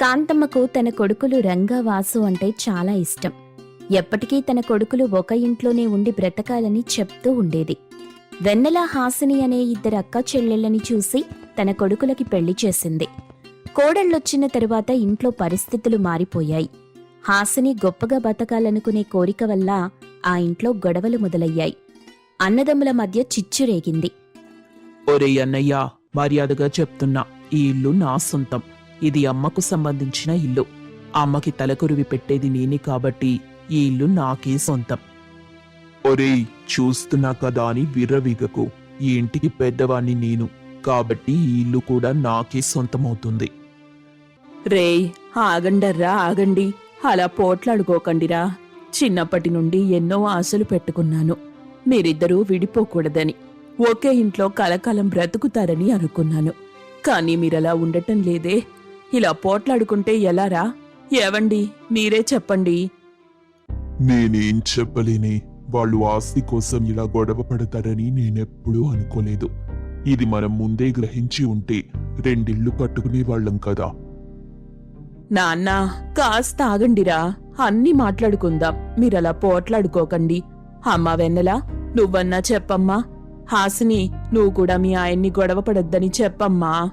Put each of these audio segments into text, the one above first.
కాంతమ్మకు తన కొడుకులు రంగా వాసు అంటే చాలా ఇష్టం. ఎప్పటికీ తన కొడుకులు ఒక ఇంట్లోనే ఉండి బ్రతకాలని చెప్తూ ఉండేది. వెన్నెల హాసిని అనే ఇద్దరు అక్క చెల్లెళ్ళని చూసి తన కొడుకులకి పెళ్ళి చేసింది. కోడళ్ళొచ్చిన తరువాత ఇంట్లో పరిస్థితులు మారిపోయాయి. హాసిని గొప్పగా బతకాలనుకునే కోరిక వల్ల ఆ ఇంట్లో గొడవలు మొదలయ్యాయి. అన్నదమ్ముల మధ్య చిచ్చు రేగింది ఒరే అన్నయ్య మర్యాదగా చెప్తున్నా ఈ ఇల్లు నా సొంతం. ఇది అమ్మకు సంబంధించిన ఇల్లు. అమ్మకి తలకొరివి పెట్టేది నేనే కాబట్టి ఈ ఇల్లు నాకే సొంతం. ఒరేయ్ చూస్తున్నా కదా అని విర్రవీగకు. ఈ ఇంటికి పెద్దవాణ్ణి నేను. కాబట్టి ఈ ఇల్లు కూడా నాకే సొంతమవుతుంది. రేయ్ ఆగండర్రా ఆగండి. అలా పోట్లాడుకోకండిరా. చిన్నప్పటి నుండి ఎన్నో ఆశలు పెట్టుకున్నాను. మీరిద్దరూ విడిపోకూడదని. ఒకే ఇంట్లో కలకాలం బ్రతుకుతారని అనుకున్నాను. కానీ మీరలా ఉండటం లేదే. ఇలా పోట్లాడుకుంటే ఎలారా? ఏవండి? మీరే చెప్పండి. నేనేం చెప్పలేనే. వాళ్ళు ఆస్తి కోసం ఇలా గొడవ పడతారని నేనెప్పుడూ అనుకోలేదు. ఇది మనం ముందే గ్రహించి ఉంటే రెండిళ్ళు కట్టుకునే వాళ్ళం కదా. నాన్న కాస్త ఆగండిరా. అన్నీ మాట్లాడుకుందాం. మీరలా పోట్లాడుకోకండి. అమ్మా వెన్నెలా నువ్వన్నా చెప్పమ్మా. హాసిని నువ్వు కూడా మీ ఆయన్ని గొడవ పడొద్దని చెప్పమ్మా.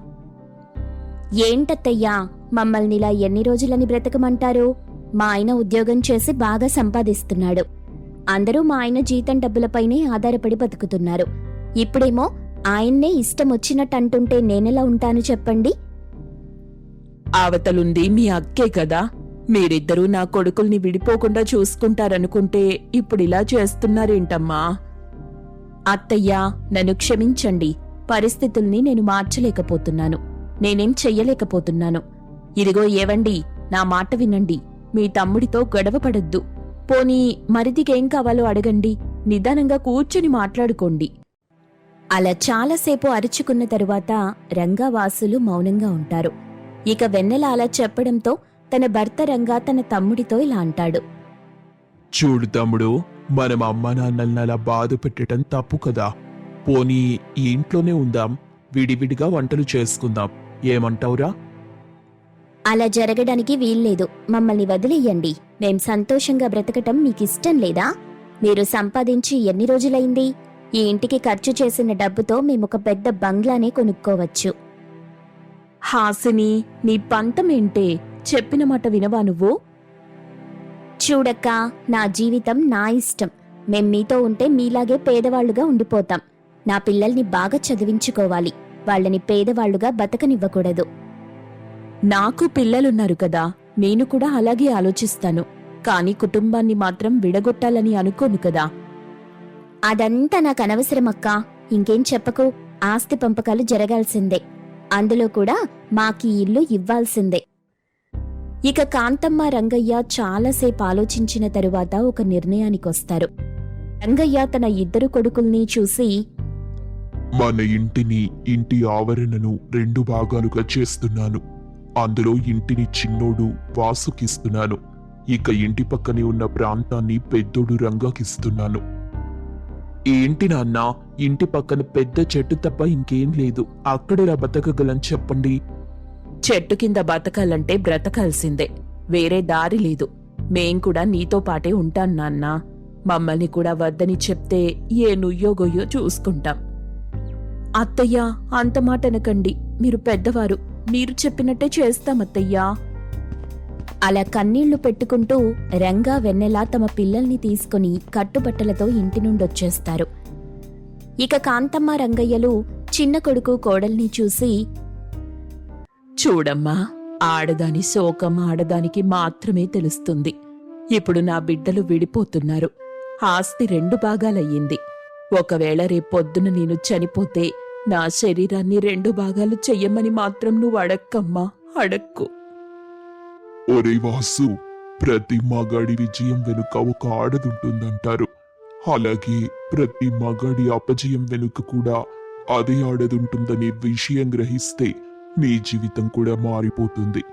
ఏంటత్తయ్యా? మమ్మల్ని ఇలా ఎన్ని రోజులని బ్రతకమంటారు? మా ఆయన ఉద్యోగం చేసి బాగా సంపాదిస్తున్నాడు. అందరూ మా ఆయన జీతం డబ్బులపైనే ఆధారపడి బతుకుతున్నారు. ఇప్పుడేమో ఆయన్నే ఇష్టం వచ్చినట్టు అంటుంటే నేనెలా ఉంటాను చెప్పండి? అవతలుంది మీ అక్కే కదా. మీరిద్దరూ నా కొడుకుల్ని విడిపోకుండా చూసుకుంటారనుకుంటే ఇప్పుడిలా చేస్తున్నారేంటమ్మా? అత్తయ్యా నన్ను క్షమించండి. పరిస్థితుల్ని నేను మార్చలేకపోతున్నాను. నేనేం చెయ్యలేకపోతున్నాను. ఇదిగో ఏవండి నా మాట వినండి. మీ తమ్ముడితో గొడవపడొద్దు. పోనీ మరిదికేం కావాలో అడగండి. నిదానంగా కూర్చుని మాట్లాడుకోండి. అలా చాలాసేపు అరుచుకున్న తరువాత రంగావాసులు మౌనంగా ఉంటారు. ఇక వెన్నెల అలా చెప్పడంతో తన భర్త రంగా తన తమ్ముడితో ఇలా అంటాడు. చూడు తమ్ముడు మనం అమ్మ నాన్నల్ని అలా బాధ పెట్టడం తప్పు కదా. పోనీ ఈ ఇంట్లోనే ఉందాం విడివిడిగా వంటలు చేసుకుందాం. ఏమంటావురా? అలా జరగడానికి వీల్లేదు. మమ్మల్ని వదిలేయండి. మేం సంతోషంగా బ్రతకటం మీకిష్టం లేదా? మీరు సంపాదించి ఎన్ని రోజులైంది? ఈ ఇంటికి ఖర్చు చేసిన డబ్బుతో మేమొక పెద్ద బంగ్లానే కొనుక్కోవచ్చు. హాసిని నీ పంతమేంటే చెప్పిన మాట వినవా నువ్వు? చూడక్క నా జీవితం నా ఇష్టం. మేం మీతో ఉంటే మీలాగే పేదవాళ్ళుగా ఉండిపోతాం. నా పిల్లల్ని బాగా చదివించుకోవాలి. వాళ్ళని పేదవాళ్ళుగా బతకనివ్వకూడదు. నాకు పిల్లలున్నారు కదా నేను కూడా అలాగే ఆలోచిస్తాను. కాని కుటుంబాన్ని మాత్రం విడగొట్టాలని అనుకోను కదా. అదంతా నాకు అనవసరమక్కా ఇంకేం చెప్పకు. ఆస్తి పంపకాలు జరగాల్సిందే. అందులో కూడా మాకీ ఇల్లు ఇవ్వాల్సిందే. ఇక కాంతమ్మ రంగయ్య చాలాసేపు ఆలోచించిన తరువాత ఒక నిర్ణయానికొస్తారు. రంగయ్య తన ఇద్దరు కొడుకుల్ని చూసి మన ఇంటిని ఇంటి ఆవరణను రెండు భాగాలుగా చేస్తున్నాను. అందులో ఇంటిని చిన్నోడు వాసుకిస్తున్నాను. ఇక ఇంటి పక్కనే ఉన్న ప్రాంతాన్ని పెద్దోడు రంగాకిస్తున్నాను. ఏంటి నాన్న ఇంటి పక్కన పెద్ద చెట్టు తప్ప ఇంకేం లేదు. అక్కడెలా బతకగలం చెప్పండి. చెట్టు కింద బతకాలంటే బ్రతకాల్సిందే. వేరే దారి లేదు. మేం కూడా నీతో పాటే ఉంటాం నాన్న. మమ్మల్ని కూడా వద్దని చెప్తే ఏ నుయ్యోగొయ్యో చూసుకుంటాం. అత్తయ్యా అంత మాట అనకండి. మీరు పెద్దవారు. మీరు చెప్పినట్టే చేస్తామత్తయ్యా అలా కన్నీళ్ళు పెట్టుకుంటూ రంగా వెన్నెల తమ పిల్లల్ని తీసుకుని కట్టుబట్టలతో ఇంటి నుండొచ్చేస్తారు. ఇక కాంతమ్మ రంగయ్యలు చిన్న కొడుకు కోడల్ని చూసి చూడమ్మా ఆడదాని శోకం ఆడదానికి మాత్రమే తెలుస్తుంది. ఇప్పుడు నా బిడ్డలు విడిపోతున్నారు. ఆస్తి రెండు భాగాలయ్యింది. ఒకవేళ రేపొద్దున నేను చనిపోతే నా శరీరాన్ని రెండు భాగాలు చెయ్యమని మాత్రం నువ్వు అడక్కమ్మా. అడక్కు. ఒరే వాసు ప్రతి మగాడి విజయం వెనుక ఒక ఆడదుంటుందంటారు. అలాగే ప్రతి మగాడి అపజయం వెనుక కూడా అదే ఆడదుంటుందనే విషయం గ్రహిస్తే నీ జీవితం కూడా మారిపోతుంది.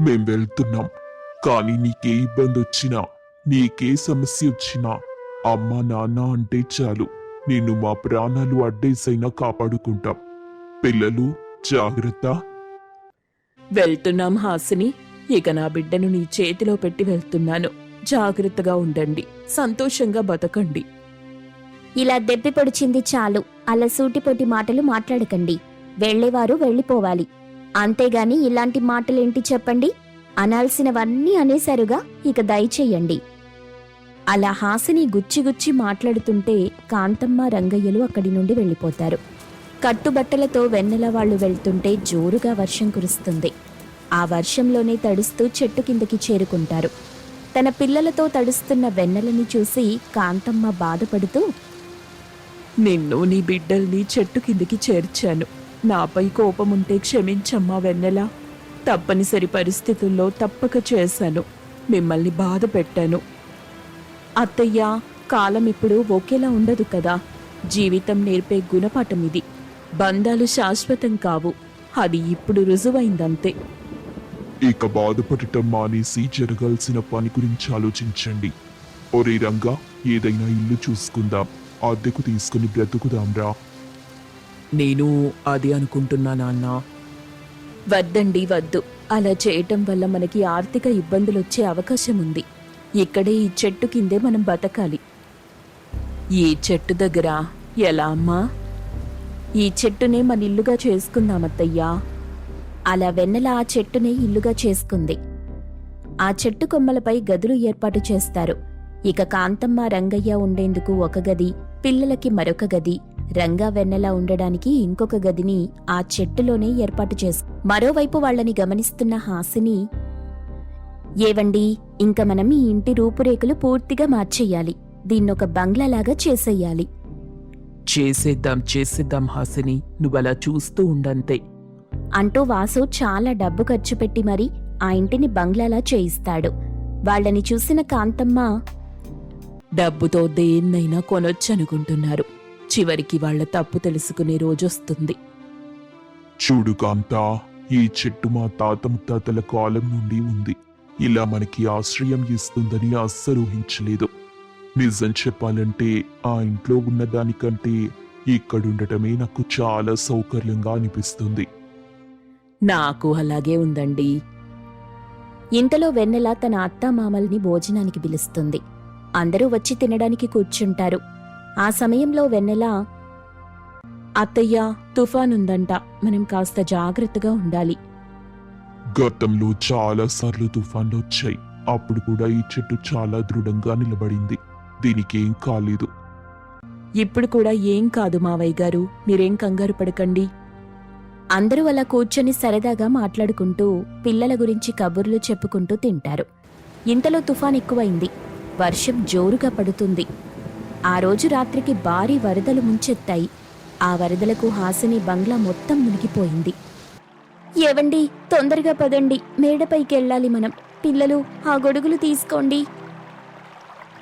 మేం వెళ్తున్నాం. కానీ నీకే ఇబ్బంది వచ్చినా నీకే సమస్య వచ్చినా అమ్మ నాన్న అంటే చాలు. నిన్ను మా ప్రాణాలు అడ్డేసైనా కాపాడుకుంటాం. పిల్లలు జాగ్రత్త. వెళ్తున్నాం హాసిని. ఇక నా బిడ్డను నీ చేతిలో పెట్టి వెళ్తున్నాను. జాగ్రత్తగా ఉండండి. సంతోషంగా బతకండి. ఇలా దెప్పి పొడిచింది చాలు. అలా సూటిపోటి మాటలు మాట్లాడకండి. వెళ్ళేవారు వెళ్ళిపోవాలి. అంతేగాని ఇలాంటి మాటలేంటి చెప్పండి? అనాల్సినవన్నీ అనేశారుగా ఇక దయచేయండి. అలా హాసిని గుచ్చిగుచ్చి మాట్లాడుతుంటే కాంతమ్మ రంగయ్యలు అక్కడి నుండి వెళ్ళిపోతారు. కట్టుబట్టలతో వెన్నెల వాళ్ళు వెళ్తుంటే జోరుగా వర్షం కురుస్తుంది. ఆ వర్షంలోనే తడుస్తూ చెట్టు కిందకి చేరుకుంటారు. తన పిల్లలతో తడుస్తున్న వెన్నెలని చూసి కాంతమ్మ బాధపడుతూ నిన్ను నీ బిడ్డల్ని చెట్టు కిందకి చేర్చాను. నాపై కోపముంటే క్షమించమ్మా వెన్నెల. తప్పనిసరి పరిస్థితుల్లో తప్పక చేశాను. మిమ్మల్ని బాధ పెట్టాను అత్తయ్య కాలం ఇప్పుడు ఒకేలా ఉండదు కదా. జీవితం నేర్పే గుణపాఠం ఇది. బంధాలు శాశ్వతం కావు. అది ఇప్పుడు రుజువైందంతే. ఇక బాధపడటం మానేసి జరగాల్సిన పని గురించి ఆలోచించండి. ఒరే రంగా ఏదైనా ఇల్లు చూసుకుందాం. అద్దెకు తీసుకుని బ్రతుకుదాంరా నేను అది అనుకుంటున్నా నాన్న. వద్దండి వద్దు. అలా చేయటం వల్ల మనకి ఆర్థిక ఇబ్బందులు వచ్చే అవకాశం ఉంది ఇక్కడే ఈ చెట్టు కిందే మనం బతకాలి. ఈ చెట్టు దగ్గర ఎలా అమ్మా? ఈ చెట్టునే మన ఇల్లుగా చేసుకుందామత్తయ్యా. అలా వెన్నెల ఆ చెట్టునే ఇల్లుగా చేసుకుంది. ఆ చెట్టు కొమ్మలపై గదులు ఏర్పాటు చేస్తారు. ఇక కాంతమ్మ రంగయ్య ఉండేందుకు ఒక గది పిల్లలకి మరొక గది రంగా వెన్నెల ఉండడానికి ఇంకొక గదిని ఆ చెట్టులోనే ఏర్పాటు చేసు మరోవైపు వాళ్ళని గమనిస్తున్న హాసిని ఏవండి ఇంక మనం ఈ ఇంటి రూపురేఖలు పూర్తిగా మార్చేయాలి. దీన్నొక బంగ్లాలాగా చేసేయాలి. చేసేద్దాం చేసేద్దాం హాసిని నువ్వలా చూస్తూ ఉండంతే. అంటూ వాసు చాలా డబ్బు ఖర్చు పెట్టి మరి ఆ ఇంటిని బంగ్లాలా చేయిస్తాడు. వాళ్ళని చూసిన కాంతమ్మ డబ్బుతో దేన్నైనా కొనొచ్చనుకుంటున్నారు. చివరికి వాళ్ళ తప్పు తెలుసుకునే రోజొస్తుంది. చూడు కాంతా ఈ చెట్టు మా తాత ముత్తాతల కాలం నుండి ఉంది. ఇలా మనకి ఆశ్రయం ఇస్తుందని అస్సలు ఊహించలేదు నిజం చెప్పాలంటే ఆ ఇంట్లో ఉన్నదానికంటే ఇక్కడుండటమే నాకు చాలా సౌకర్యంగా అనిపిస్తుంది. నాకు అలాగే ఉందండి. ఇంతలో వెన్నెల తన అత్తామామల్ని భోజనానికి పిలుస్తుంది. అందరూ వచ్చి తినడానికి కూర్చుంటారు. ఆ సమయంలో వెన్నెల అత్తయ్య తుఫానుందంట. మనం కాస్త జాగ్రత్తగా ఉండాలి. గతంలో చాలా సార్లు తుఫాన్లు వచ్చాయి. అప్పుడు కూడా ఈ చెట్టు చాలా దృఢంగా నిలబడింది. దీనికేం కాలేదు. ఇప్పుడు కూడా ఏం కాదు మావయ్య గారు. మీరేం కంగారు పడకండి. అందరూ అలా కూర్చొని సరదాగా మాట్లాడుకుంటూ పిల్లల గురించి కబుర్లు చెప్పుకుంటూ తింటారు. ఇంతలో తుఫాన్ ఎక్కువైంది. వర్షం జోరుగా పడుతుంది. ఆ రోజు రాత్రికి భారీ వరదలు ముంచెత్తాయి. ఆ వరదలకు హాసిని బంగ్లా మొత్తం మునిగిపోయింది. ఏవండి తొందరగా పదండి. మేడపైకి వెళ్ళాలి మనం. పిల్లలు ఆ గొడుగులు తీసుకోండి.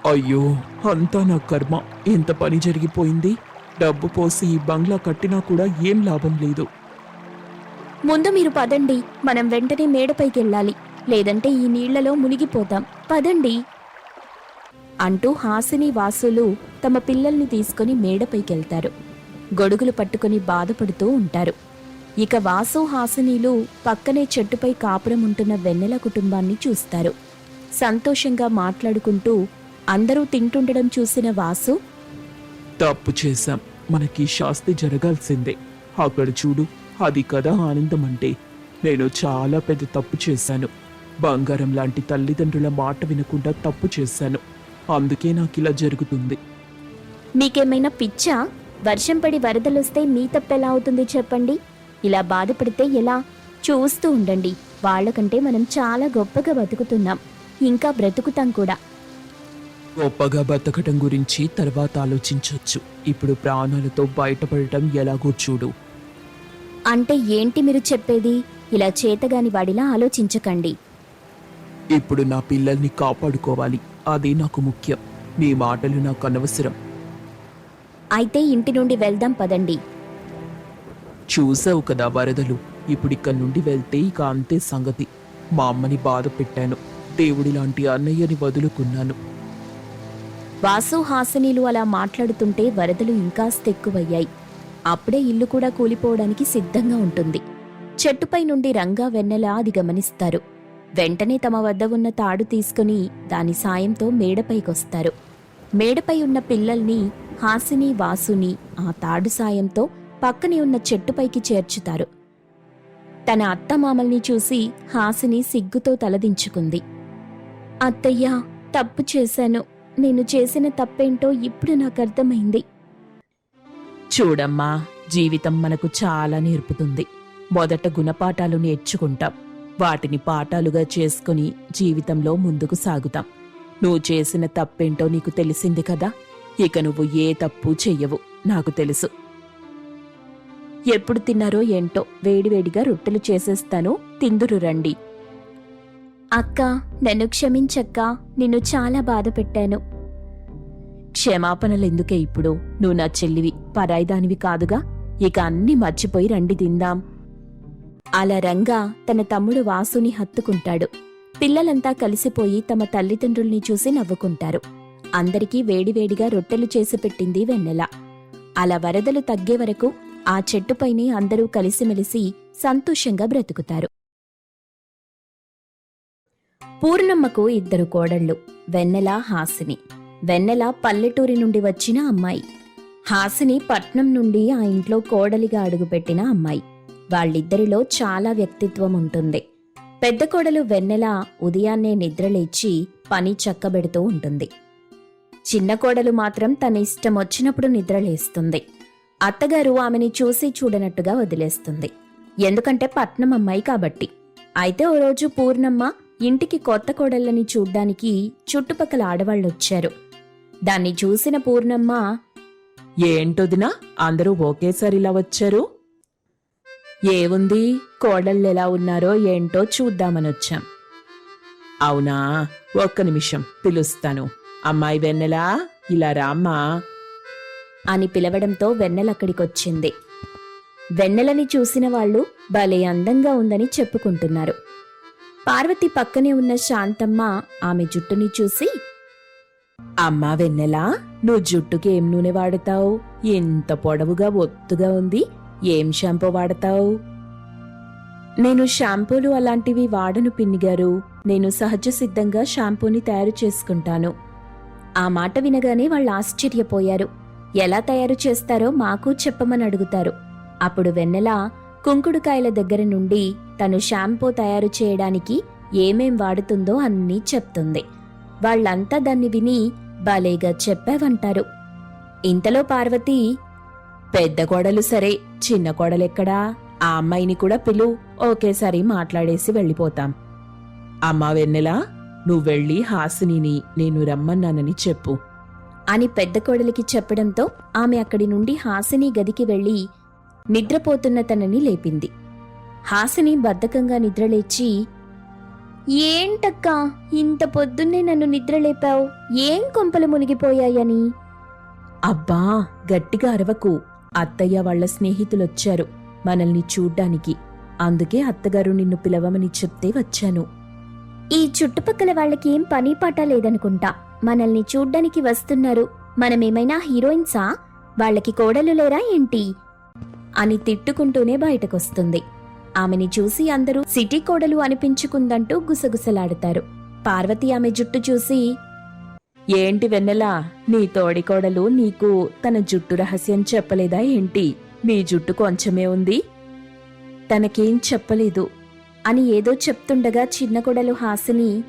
అయ్యో అంతా నా కర్మ. ఎంత పని జరిగిపోయింది? డబ్బు పోసి ఈ బంగ్లా కట్టినా కూడా ఏం లాభం లేదు. ముందు మీరు పదండి. మనం వెంటనే మేడపైకి వెళ్ళాలి లేదంటే ఈ నీళ్ళలో మునిగిపోతాం. పదండి. అంటూ హాసిని వాసులు తమ పిల్లల్ని తీసుకుని మేడపైకెళ్తారు గొడుగులు పట్టుకుని బాధపడుతూ ఉంటారు. ఇక వాసు హాసినీలు పక్కనే చెట్టుపై కాపురం ఉంటున్న వెన్నెల కుటుంబాన్ని చూస్తారు. సంతోషంగా మాట్లాడుకుంటూ అందరూ తింటుండడం చూసిన వాసు తప్పు చేశాం. మనకి శాస్తి జరగాల్సిందే. అక్కడ చూడు అది కదా ఆనందం అంటే నేను చాలా పెద్ద తప్పు చేశాను. బంగారం లాంటి తల్లిదండ్రుల మాట వినకుండా తప్పు చేశాను. అందుకే నాకు ఇలా జరుగుతుంది. మీకేమైనా పిచ్చా? వర్షం పడి వరదలొస్తే మీ తప్పెలా అవుతుంది చెప్పండి? ఇలా బాధపడితే ఎలా? చూస్తూ ఉండండి. వాళ్ళకంటే మనం చాలా గొప్పగా బతుకుతున్నాం. ఇంకా బ్రతుకుతాం కూడా. గొప్పగా బతకటం గురించి తర్వాత ఆలోచించొచ్చు. ఇప్పుడు ప్రాణాలతో బయటపడటం ఎలాగో చూడు. అంటే ఏంటి మీరు చెప్పేది? ఇలా చేతగాని వాడిలా ఆలోచించకండి. ఇప్పుడు నా పిల్లల్ని కాపాడుకోవాలి. అదే నాకు ముఖ్యం. నీ మాటలు నాకు అనవసరం. అయితే ఇంటి నుండి వెళ్దాం పదండి. చూసావు కదా వరదలు. ఇప్పుడిక్క నుండి వెళ్తే ఇక అంతే సంగతి. మా అమ్మని బాధ పెట్టాను. దేవుడి లాంటి అన్నయ్యని వదులుకున్నాను. వాసు హాసనీలు అలా మాట్లాడుతుంటే వరదలు ఇంకాస్త ఎక్కువయ్యాయి. అప్పుడే ఇల్లు కూడా కూలిపోవడానికి సిద్ధంగా ఉంటుంది. చెట్టుపై నుండి రంగా వెన్నెలా అది గమనిస్తారు. వెంటనే తమ వద్ద ఉన్న తాడు తీసుకుని దాని సాయంతో మేడపైకొస్తారు. మేడపై ఉన్న పిల్లల్ని హాసిని వాసుని ఆ తాడు సాయంతో పక్కనే ఉన్న చెట్టుపైకి చేర్చుతారు. తన అత్తమామల్ని చూసి హాసిని సిగ్గుతో తలదించుకుంది. అత్తయ్యా తప్పు చేశాను. నేను చేసిన తప్పేంటో ఇప్పుడు నాకు అర్థమైంది. చూడమ్మా జీవితం మనకు చాలా నేర్పుతుంది. మొదట గుణపాఠాలు నేర్చుకుంటాం. వాటిని పాఠాలుగా చేసుకుని జీవితంలో ముందుకు సాగుతాం. నువ్వు చేసిన తప్పేంటో నీకు తెలిసింది కదా? ఇక నువ్వు ఏ తప్పు చెయ్యవు నాకు తెలుసు. ఎప్పుడు తిన్నారో ఏంటో వేడివేడిగా రొట్టెలు చేసేస్తాను. తిందురు రండి. అక్క నన్ను క్షమించక్క. నిన్ను చాలా బాధ పెట్టాను. క్షమాపణలెందుకే ఇప్పుడు? నువ్వు నా చెల్లివి పరాయిదానివి కాదుగా? ఇక అన్ని మర్చిపోయి రండి తిందాం. అలా రంగా తన తమ్ముడు వాసుని హత్తుకుంటాడు. పిల్లలంతా కలిసిపోయి తమ తల్లిదండ్రుల్ని చూసి నవ్వుకుంటారు. అందరికీ వేడివేడిగా రొట్టెలు చేసి పెట్టింది వెన్నెల. అలా వరదలు తగ్గే వరకు ఆ చెట్టుపైనే అందరూ కలిసిమెలిసి సంతోషంగా బ్రతుకుతారు. పూర్ణమ్మకు ఇద్దరు కోడళ్ళు వెన్నెల హాసిని. వెన్నెల పల్లెటూరి నుండి వచ్చిన అమ్మాయి. హాసిని పట్నం నుండి ఆ ఇంట్లో కోడలిగా అడుగుపెట్టిన అమ్మాయి. వాళ్ళిద్దరిలో చాలా వ్యక్తిత్వం ఉంటుంది. పెద్ద కోడలు వెన్నెల ఉదయాన్నే నిద్రలేచి పని చక్కబెడుతూ ఉంటుంది. చిన్న కోడలు మాత్రం తన ఇష్టం వచ్చినప్పుడు నిద్రలేస్తుంది. అత్తగారు ఆమెని చూసి చూడనట్టుగా వదిలేస్తుంది. ఎందుకంటే పట్నం అమ్మాయి కాబట్టి. అయితే ఓ రోజు పూర్ణమ్మ ఇంటికి కొత్త కోడళ్ళని చూడ్డానికి చుట్టుపక్కల ఆడవాళ్ళొచ్చారు. దాన్ని చూసిన పూర్ణమ్మ ఏంటొదినా అందరూ ఒకేసారి ఇలా వచ్చారు? ఏముంది కోడళ్ళు ఎలా ఉన్నారో ఏంటో చూద్దామనొచ్చాం. అవునా ఒక్క నిమిషం పిలుస్తాను. అమ్మాయి వెన్నెలా? ఇలా రామ్మా. అని పిలవడంతో వెన్నెలక్కడికొచ్చింది వెన్నెలని చూసిన వాళ్ళు భలే అందంగా ఉందని చెప్పుకుంటున్నారు. పార్వతి పక్కనే ఉన్న శాంతమ్మ ఆమె జుట్టుని చూసి అమ్మా వెన్నెలా నువ్వు జుట్టుకి ఏం నూనె వాడతావు? ఎంత పొడవుగా ఒత్తుగా ఉంది ఏం షాంపూ వాడతావు? నేను షాంపూలు అలాంటివి వాడను పిన్నిగారు నేను సహజ సిద్ధంగా షాంపూని తయారు చేసుకుంటాను. ఆ మాట వినగానే వాళ్ళు ఆశ్చర్యపోయారు. ఎలా తయారు చేస్తారో మాకు చెప్పమని అడుగుతారు. అప్పుడు వెన్నెల కుంకుడుకాయల దగ్గర నుండి తను షాంపూ తయారు చేయడానికి ఏమేం వాడుతుందో అన్నీ చెప్తుంది. వాళ్ళంతా దాన్ని విని భలేగా చెప్పావంటారు. ఇంతలో పార్వతి పెద్ద కోడలు సరే చిన్న కోడలెక్కడా ఆ అమ్మాయిని కూడా పిలు ఒకేసారి మాట్లాడేసి వెళ్ళిపోతాం. అమ్మా వెన్నెలా నువ్వెళ్ళి హాసినిని నేను రమ్మన్నానని చెప్పు. అని పెద్ద కోడలికి చెప్పడంతో ఆమె అక్కడి నుండి హాసిని గదికి వెళ్ళి నిద్రపోతున్న తనని లేపింది. హాసిని బద్ధకంగా నిద్రలేచి ఏంటక్కా ఇంత పొద్దున్నే నన్ను నిద్రలేపావు? ఏం కొంపలు మునిగిపోయాయని? అబ్బా గట్టిగా అరవకు. అత్తయ్య వాళ్ళ స్నేహితులొచ్చారు మనల్ని చూడ్డానికి. అందుకే అత్తగారు నిన్ను పిలవమని చెప్తే వచ్చాను. ఈ చుట్టుపక్కల వాళ్ళకి ఏం పని పాట లేదనుకుంటా. మనల్ని చూడ్డానికి వస్తున్నారు. మనమేమైనా హీరోయిన్సా? వాళ్ళకి కోడలు లేరా ఏంటి? అని తిట్టుకుంటూనే బయటకొస్తుంది. ఆమెని చూసి అందరూ సిటీ కోడలు అనిపించుకుందంటూ గుసగుసలాడుతారు. పార్వతి ఆమె జుట్టు చూసి ఏంటి వెన్నెలా నీ తోడికోడలు నీకు తన జుట్టు రహస్యం చెప్పలేదా ఏంటి? నీ జుట్టు కొంచెమే ఉంది. తనకేం చెప్పలేదు. అని ఏదో చెప్తుండగా చిన్న కొడలు హాసిని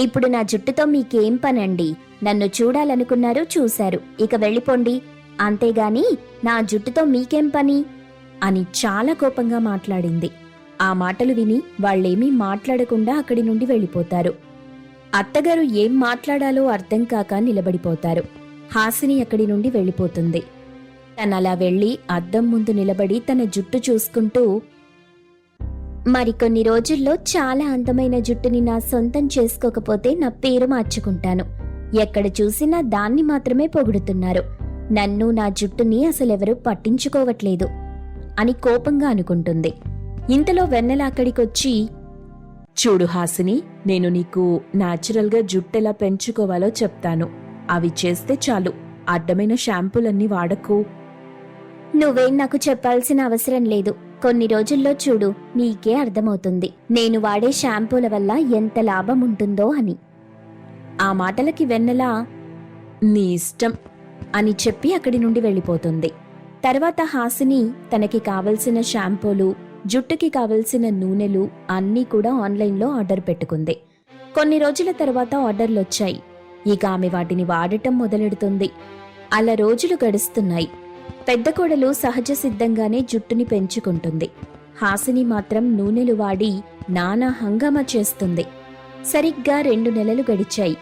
ఇప్పుడు నా జుట్టుతో మీకేం పనండి? నన్ను చూడాలనుకున్నారు చూశారు. ఇక వెళ్ళిపోండి. అంతేగాని నా జుట్టుతో మీకేం పని? అని చాలా కోపంగా మాట్లాడింది. ఆ మాటలు విని వాళ్ళేమీ మాట్లాడకుండా అక్కడి నుండి వెళ్ళిపోతారు. అత్తగారు ఏం మాట్లాడాలో అర్థం కాక నిలబడిపోతారు. హాసిని అక్కడి నుండి వెళ్ళిపోతుంది. తనలా వెళ్ళి అద్దం ముందు నిలబడి తన జుట్టు చూసుకుంటూ మరికొన్ని రోజుల్లో చాలా అందమైన జుట్టుని నా సొంతం చేసుకోకపోతే నా పేరు మార్చుకుంటాను. ఎక్కడ చూసినా దాన్ని మాత్రమే పొగుడుతున్నారు. నన్ను నా జుట్టుని అసలెవరూ పట్టించుకోవట్లేదు అని కోపంగా అనుకుంటుంది. ఇంతలో వెన్నెల అక్కడికొచ్చి చూడు హాసిని నేను నీకు న్యాచురల్గా జుట్టెలా పెంచుకోవాలో చెప్తాను. అవి చేస్తే చాలు. అడ్డమైన షాంపూలన్నీ వాడకు. నువ్వేం నాకు చెప్పాల్సిన అవసరం లేదు. కొన్ని రోజుల్లో చూడు నీకే అర్థమవుతుంది. నేను వాడే షాంపూల వల్ల ఎంత లాభం ఉంటుందో అని. ఆ మాటలకి వెన్నెల నీ ఇష్టం అని చెప్పి అక్కడి నుండి వెళ్ళిపోతుంది. తర్వాత హాసిని తనకి కావలసిన షాంపూలు జుట్టుకి కావలసిన నూనెలు అన్నీ కూడా ఆన్లైన్లో ఆర్డర్ పెట్టుకుంది. కొన్ని రోజుల తర్వాత ఆర్డర్లు వచ్చాయి ఇక ఆమె వాటిని వాడటం మొదలెడుతుంది. అలా రోజులు గడుస్తున్నాయి. పెద్ద కోడలు సహజ సిద్ధంగానే జుట్టుని పెంచుకుంటుంది. హాసిని మాత్రం నూనెలు వాడి నానా హంగామా చేస్తుంది. సరిగ్గా రెండు నెలలు గడిచాయి.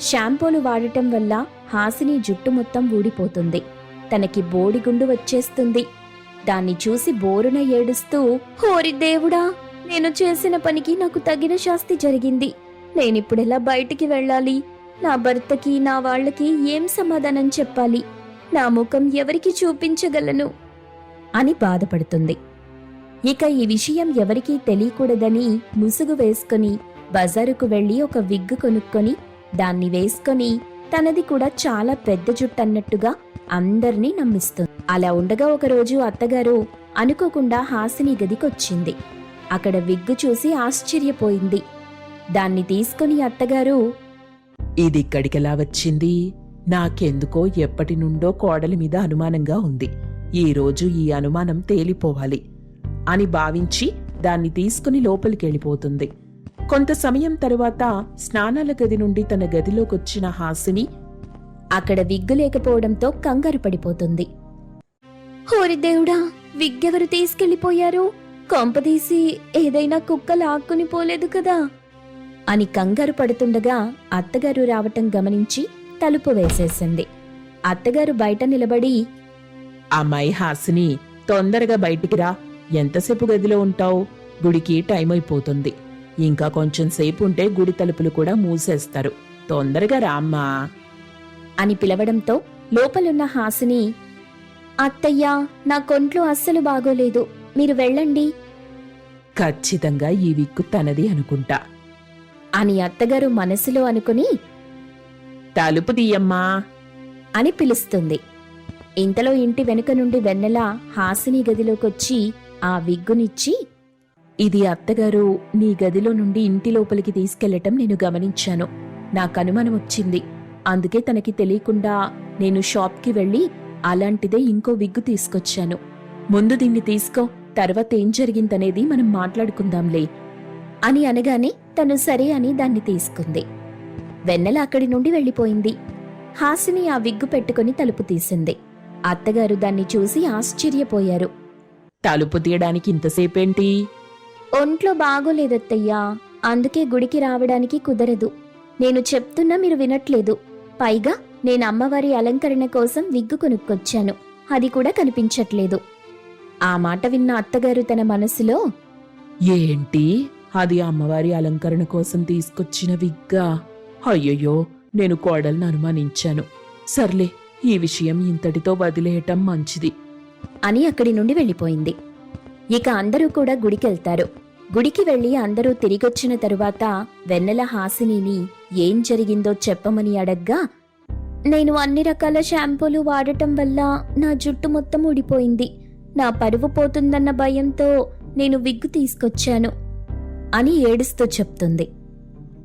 షాంపూలు వాడటం వల్ల హాసిని జుట్టు మొత్తం ఊడిపోతుంది. తనకి బోడిగుండు వచ్చేస్తుంది. దాన్ని చూసి బోరున ఏడుస్తూ హోరి దేవుడా నేను చేసిన పనికి నాకు తగిన శాస్తి జరిగింది. నేనిప్పుడెలా బయటికి వెళ్ళాలి? నా భర్తకి నా వాళ్ళకి ఏం సమాధానం చెప్పాలి? నా ముఖం ఎవరికి చూపించగలను? అని బాధపడుతుంది. ఇక ఈ విషయం ఎవరికీ తెలియకూడదని ముసుగు వేసుకొని బజారుకు వెళ్ళి ఒక విగ్గు కొనుక్కొని దాన్ని వేసుకొని తనది కూడా చాలా పెద్ద జుట్టు అన్నట్టుగా అందర్నీ నమ్మిస్తుంది. అలా ఉండగా ఒకరోజు అత్తగారు అనుకోకుండా హాసిని గదికొచ్చింది. అక్కడ విగ్గు చూసి ఆశ్చర్యపోయింది. దాన్ని తీసుకుని అత్తగారు ఇది ఇక్కడికెలా వచ్చింది? నాకెందుకో ఎప్పటి నుండో కోడలి మీద అనుమానంగా ఉంది. ఈ రోజు ఈ అనుమానం తేలిపోవాలి అని భావించి దాన్ని తీసుకుని లోపలికెళ్ళిపోతుంది. కొంత సమయం తరువాత స్నానాల గది నుండి తన గదిలోకొచ్చిన హాసిని అక్కడ విగ్గు లేకపోవడంతో కంగారు పడిపోతుంది. హోరి దేవుడా విగ్గెవరు తీసుకెళ్ళిపోయారు కొంపదీసి ఏదైనా కుక్క లాక్కుని పోలేదు కదా? అని కంగారు పడుతుండగా అత్తగారు రావటం గమనించి తలుపు వేసేసింది. అత్తగారు బయట నిలబడి అమ్మాయి హాసిని తొందరగా బయటికి రా. ఎంతసేపు గదిలో ఉంటావు? గుడికి టైం అయిపోతుంది. ఇంకా కొంచెం సేపు ఉంటే గుడి తలుపులు కూడా మూసేస్తారు. తొందరగా రామ్మా అని పిలవడంతో లోపలున్న హాసిని అత్తయ్యా నా కొంట్లో అస్సలు బాగోలేదు. మీరు వెళ్ళండి. ఖచ్చితంగా ఈ విక్కు తనది అనుకుంటా. అని అత్తగారు మనసులో అనుకుని తలుపు తీయమ్మా. అని పిలుస్తుంది. ఇంతలో ఇంటి వెనుక నుండి వెన్నెల హాసిని గదిలోకొచ్చి ఆ విగ్గునిచ్చి ఇది అత్తగారు నీ గదిలో నుండి ఇంటి లోపలికి తీసుకెళ్ళటం నేను గమనించాను. నాకు అనుమానం వచ్చింది. అందుకే తనకి తెలియకుండా నేను షాప్కి వెళ్ళి అలాంటిదే ఇంకో విగ్గు తీసుకొచ్చాను. ముందు దీన్ని తీసుకో తర్వాత ఏం జరిగిందనేది మనం మాట్లాడుకుందాంలే అని అనగానే తను సరే అని దాన్ని తీసుకుంది. వెన్నెల అక్కడి నుండి వెళ్ళిపోయింది. హాసిని ఆ విగ్గు పెట్టుకుని తలుపు తీసింది. అత్తగారు దాన్ని చూసి ఆశ్చర్యపోయారు. తలుపు తీయడానికి ఇంతసేపేంటి? ఒంట్లో బాగోలేదత్తయ్యా. అందుకే గుడికి రావడానికి కుదరదు. నేను చెప్తున్నా మీరు వినట్లేదు. పైగా నేను అమ్మవారి అలంకరణ కోసం విగ్గు కొనుక్కొచ్చాను. అది కూడా కనిపించట్లేదు. ఆ మాట విన్న అత్తగారు తన మనసులో ఏంటి? అది అమ్మవారి అలంకరణ కోసం తీసుకొచ్చిన విగ్గా? అయ్యయ్యో నేను కోడల్ని అనుమానించాను. సర్లే ఈ విషయం ఇంతటితో వదిలేయటం మంచిది. అని అక్కడి నుండి వెళ్ళిపోయింది. ఇక అందరూ కూడా గుడికెళ్తారు. గుడికి వెళ్ళి అందరూ తిరిగొచ్చిన తరువాత వెన్నెల హాసినిని ఏం జరిగిందో చెప్పమని అడగ్గా నేను అన్ని రకాల షాంపూలు వాడటం వల్ల నా జుట్టు మొత్తం ఊడిపోయింది. నా పరువు పోతుందన్న భయంతో నేను విగ్గు తీసుకొచ్చాను అని ఏడుస్తూ చెప్తుంది.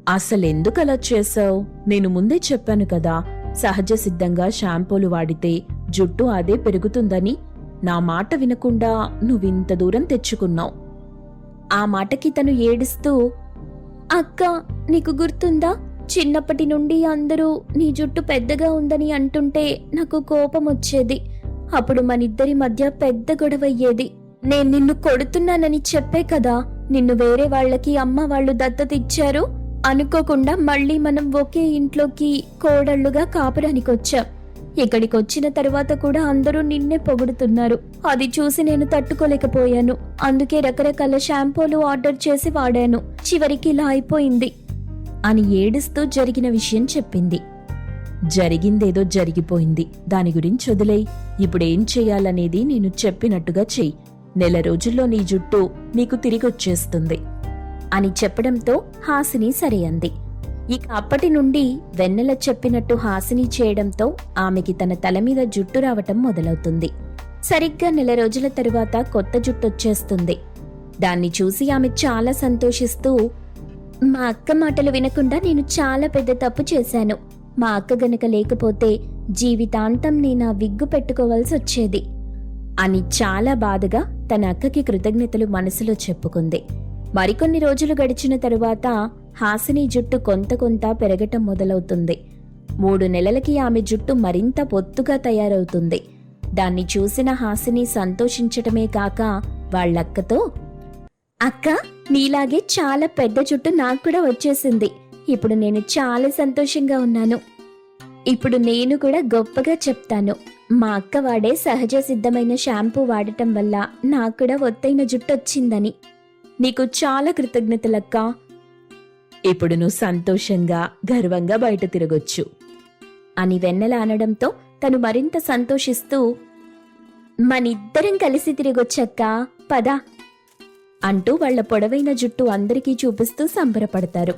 అసలెందుకు అలా చేసావు నేను ముందే చెప్పాను కదా సహజ సిద్ధంగా షాంపూలు వాడితే జుట్టు అదే పెరుగుతుందని. నా మాట వినకుండా నువ్వింత దూరం తెచ్చుకున్నావు. ఆ మాటకి తను ఏడుస్తూ అక్క నీకు గుర్తుందా? చిన్నప్పటి నుండి అందరూ నీ జుట్టు పెద్దగా ఉందని అంటుంటే నాకు కోపం వచ్చేది. అప్పుడు మనిద్దరి మధ్య పెద్ద గొడవయ్యేది. నేను నిన్ను కొడుతున్నానని చెప్పే కదా నిన్ను వేరే వాళ్ళకి అమ్మ వాళ్ళు దత్తతిచ్చారు అనుకోకుండా మళ్ళీ మనం ఒకే ఇంట్లోకి కోడళ్ళుగా కాపురానికి వచ్చాం ఇక్కడికి వచ్చిన తర్వాత కూడా అందరూ నిన్నే పొగుడుతున్నారు. అది చూసి నేను తట్టుకోలేకపోయాను. అందుకే రకరకాల షాంపూలు ఆర్డర్ చేసి వాడాను. చివరికి ఇలా అయిపోయింది అని ఏడుస్తూ జరిగిన విషయం చెప్పింది. జరిగిందేదో జరిగిపోయింది. దాని గురించి వదిలేయ్. ఇప్పుడేం చేయాలనేది నేను చెప్పినట్టుగా చెయ్యి నెల రోజుల్లో నీ జుట్టు నీకు తిరిగొచ్చేస్తుంది. అని చెప్పడంతో హాసిని సరే అంది ఇక అప్పటి నుండి వెన్నెల చెప్పినట్టు హాసిని చేయడంతో ఆమెకి తన తల మీద జుట్టు రావటం మొదలవుతుంది. సరిగ్గా నెల రోజుల తరువాత కొత్త జుట్టు వచ్చేస్తుంది. దాన్ని చూసి ఆమె చాలా సంతోషిస్తూ మా అక్క మాటలు వినకుండా నేను చాలా పెద్ద తప్పు చేశాను. మా అక్క గనక లేకపోతే జీవితాంతం నేను ఆ విగ్గు పెట్టుకోవాల్సి వచ్చేది అని చాలా బాధగా తన అక్కకి కృతజ్ఞతలు మనసులో చెప్పుకుంది. మరికొన్ని రోజులు గడిచిన తరువాత హాసిని జుట్టు కొంత కొంత పెరగటం మొదలవుతుంది. మూడు నెలలకి ఆమె జుట్టు మరింత పొత్తుగా తయారవుతుంది. దాన్ని చూసిన హాసిని సంతోషించటమే కాక వాళ్ళక్కతో అక్క నీలాగే చాలా పెద్ద జుట్టు నాకు కూడా వచ్చేసింది. ఇప్పుడు నేను చాలా సంతోషంగా ఉన్నాను. ఇప్పుడు నేను కూడా గొప్పగా చెప్తాను. మా అక్క వాడే సహజ సిద్ధమైన షాంపూ వాడటం వల్ల నాకు కూడా ఒత్తైన జుట్టు వచ్చిందని నీకు చాలా కృతజ్ఞతలక్క. ఇప్పుడు నువ్వు సంతోషంగా గర్వంగా బయట తిరగొచ్చు. అని వెన్నెల అనడంతో తను మరింత సంతోషిస్తూ మనిద్దరం కలిసి తిరిగొచ్చక్క పద. అంటూ వాళ్ళ పొడవైన జుట్టు అందరికీ చూపిస్తూ సంబరపడతారు.